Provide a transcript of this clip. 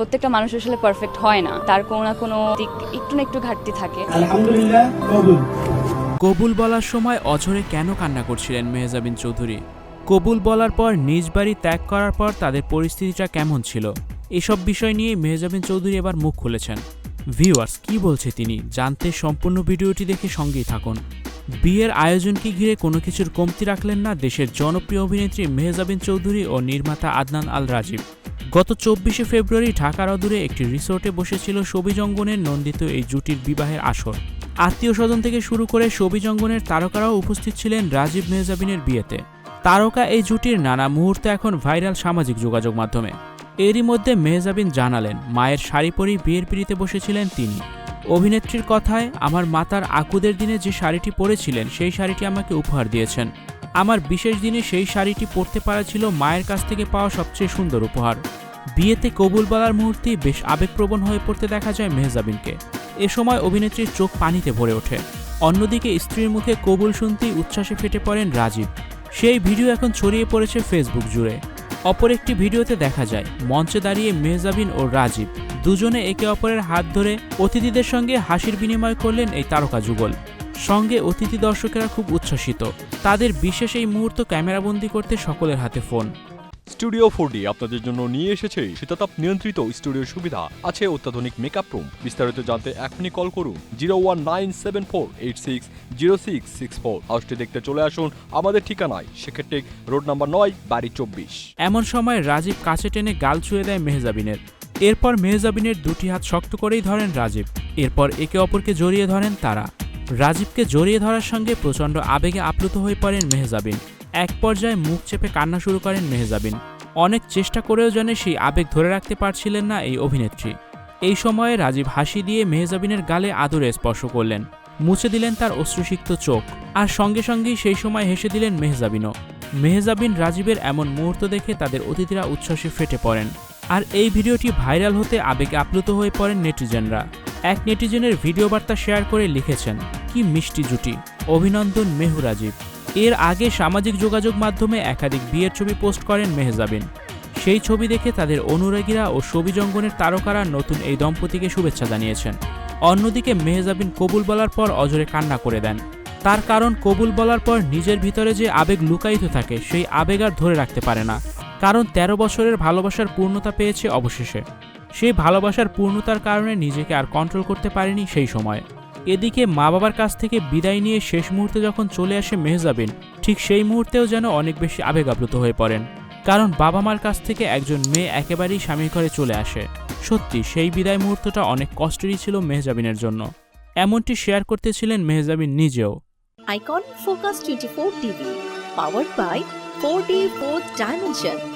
প্রত্যেকটা মানুষ আসলে পারফেক্ট হয় না। তার কোনো না কোনো দিক একটু না একটু ঘাটতি থাকে। আলহামদুলিল্লাহ কবুল। কবুল বলার সময় অঝরে কেন কান্না করছিলেন মেহজাবিন চৌধুরী? কবুল বলার পর নিজ বাড়ি ত্যাগ করার পর তাদের পরিস্থিতিটা কেমন ছিল? এসব বিষয় নিয়ে মেহজাবিন চৌধুরী এবার মুখ খুলেছেন। ভিউয়ার্স কি বলছে তিনি? জানতে সম্পূর্ণ ভিডিওটি দেখে সঙ্গেই থাকুন। বিয়ের আয়োজনকে ঘিরে কোনো কিছুর কমতি রাখলেন না দেশের জনপ্রিয় অভিনেত্রী মেহজাবিন চৌধুরী ও নির্মাতা আদনান আল রাজীব গত চব্বিশে ফেব্রুয়ারি ঢাকার অদূরে একটি রিসোর্টে বসেছিল সবিজঙ্গনের নন্দিত এই জুটির বিবাহের আসর। আত্মীয় স্বজন থেকে শুরু করে সবিজঙ্গনের তারকারাও উপস্থিত ছিলেন রাজীব মেহজাবিনের বিয়েতে। তারকা এই জুটির নানা মুহূর্ত এখন ভাইরাল সামাজিক যোগাযোগ মাধ্যমে। এরই মধ্যে মেহজাবিন জানালেন, মায়ের শাড়ি পরেই বিয়ের পিড়িতে বসেছিলেন তিনি। অভিনেত্রীর কথায়, আমার মাতার আকুদের দিনে যে শাড়িটি পরেছিলেন, সেই শাড়িটি আমাকে উপহার দিয়েছেন। আমার বিশেষ দিনে সেই শাড়িটি পরতে পারা ছিল মায়ের কাছ থেকে পাওয়া সবচেয়ে সুন্দর উপহার। বিয়েতে কবুল বলার মুহূর্তেই বেশ আবেগপ্রবণ হয়ে পড়তে দেখা যায় মেহজাবিনকে। এ সময় অভিনেত্রীর চোখ পানিতে ভরে ওঠে। অন্যদিকে স্ত্রীর মুখে কবুল শুনতেই উচ্ছ্বাসে ফেটে পড়েন রাজীব। সেই ভিডিও এখন ছড়িয়ে পড়েছে ফেসবুক জুড়ে। অপর একটি ভিডিওতে দেখা যায়, মঞ্চে দাঁড়িয়ে মেহজাবিন ও রাজীব দুজনে একে অপরের হাত ধরে অতিথিদের সঙ্গে হাসির বিনিময় করলেন এই তারকা যুগল। সঙ্গে অতিথি দর্শকেরা খুব উচ্ছ্বসিত। তাদের বিশেষ এই মুহূর্ত ক্যামেরাবন্দি করতে সকলের হাতে ফোন। স্টুডিও ফোর আপনাদের জন্য নিয়ে এসেছে শীতাতাপ নিয়ন্ত্রিত স্টুডিও সুবিধা। আছে অত্যাধুনিক মেকআপ রুম বিস্তারিত জানতে এখনই কল করুন zero one nine seven four eight six zero six six four হাউসটি দেখতে চলে আসুন আমাদের ঠিকানায়। সেক্ষেত্রে রোড নাম্বার নয় বাড়ি চব্বিশ। এমন সময় রাজীব কাছে টেনে গাল ছুঁয়ে দেয় মেহজাবিনের। এরপর মেহজাবিনের দুটি হাত শক্ত করেই ধরেন রাজীব। এরপর একে অপরকে জড়িয়ে ধরেন তারা। রাজীবকে জড়িয়ে ধরার সঙ্গে প্রচণ্ড আবেগে আপ্লুত হয়ে পড়েন মেহজাবিন। এক পর্যায়ে মুখ চেপে কান্না শুরু করেন মেহজাবিন। অনেক চেষ্টা করেও জানে সেই আবেগ ধরে রাখতে পারছিলেন না এই অভিনেত্রী। এই সময়ে রাজীব হাসি দিয়ে মেহজাবিনের গালে আদরে স্পর্শ করলেন। মুছে দিলেন তার অশ্রুসিক্ত চোখ। আর সঙ্গে সঙ্গেই সেই সময় হেসে দিলেন মেহজাবিনও। মেহজাবিন রাজীবের এমন মুহূর্ত দেখে তাদের অতিথিরা উচ্ছ্বাসে ফেটে পড়েন। আর এই ভিডিওটি ভাইরাল হতে আবেগে আপ্লুত হয়ে পড়েন নেটিজেনরা। এক নেটিজেনের ভিডিও বার্তা শেয়ার করে লিখেছেন, কি মিষ্টি জুটি। অভিনন্দন মেহু রাজীব। এর আগে সামাজিক যোগাযোগ মাধ্যমে একাধিক বিয়ের ছবি পোস্ট করেন মেহজাবিন। সেই ছবি দেখে তাদের অনুরাগীরা ও ছবিজঙ্গনের তারকারা নতুন এই দম্পতিকে শুভেচ্ছা জানিয়েছেন। অন্যদিকে মেহজাবিন কবুল বলার পর অজরে কান্না করে দেন। তার কারণ কবুল বলার পর নিজের ভিতরে যে আবেগ লুকায়িত থাকে, সেই আবেগ আর ধরে রাখতে পারে না। কারণ ১৩ বছরের ভালোবাসার পূর্ণতা পেয়েছে অবশেষে। সেই ভালোবাসার পূর্ণতার কারণে নিজেকে আর কন্ট্রোল করতে পারেনি সেই সময়। এদিকে মা বাবার কাছ থেকে বিদায় নিয়ে শেষ মুহূর্তে যখন চলে আসে মেহজাবিন, ঠিক সেই মুহূর্তেও যেন অনেক বেশি আবেগ আপ্লুত হয়ে পড়েন। কারণ বাবা মার কাছ থেকে একজন মেয়ে একেবারেই স্বামীর ঘরে চলে আসে। সত্যি, সেই বিদায় মুহূর্তটা অনেক কষ্টেরই ছিল মেহজাবিনের জন্য। এমনটি শেয়ার করতেছিলেন মেহজাবিন নিজেও। Icon focus twenty four TV powered by four D fourth dimension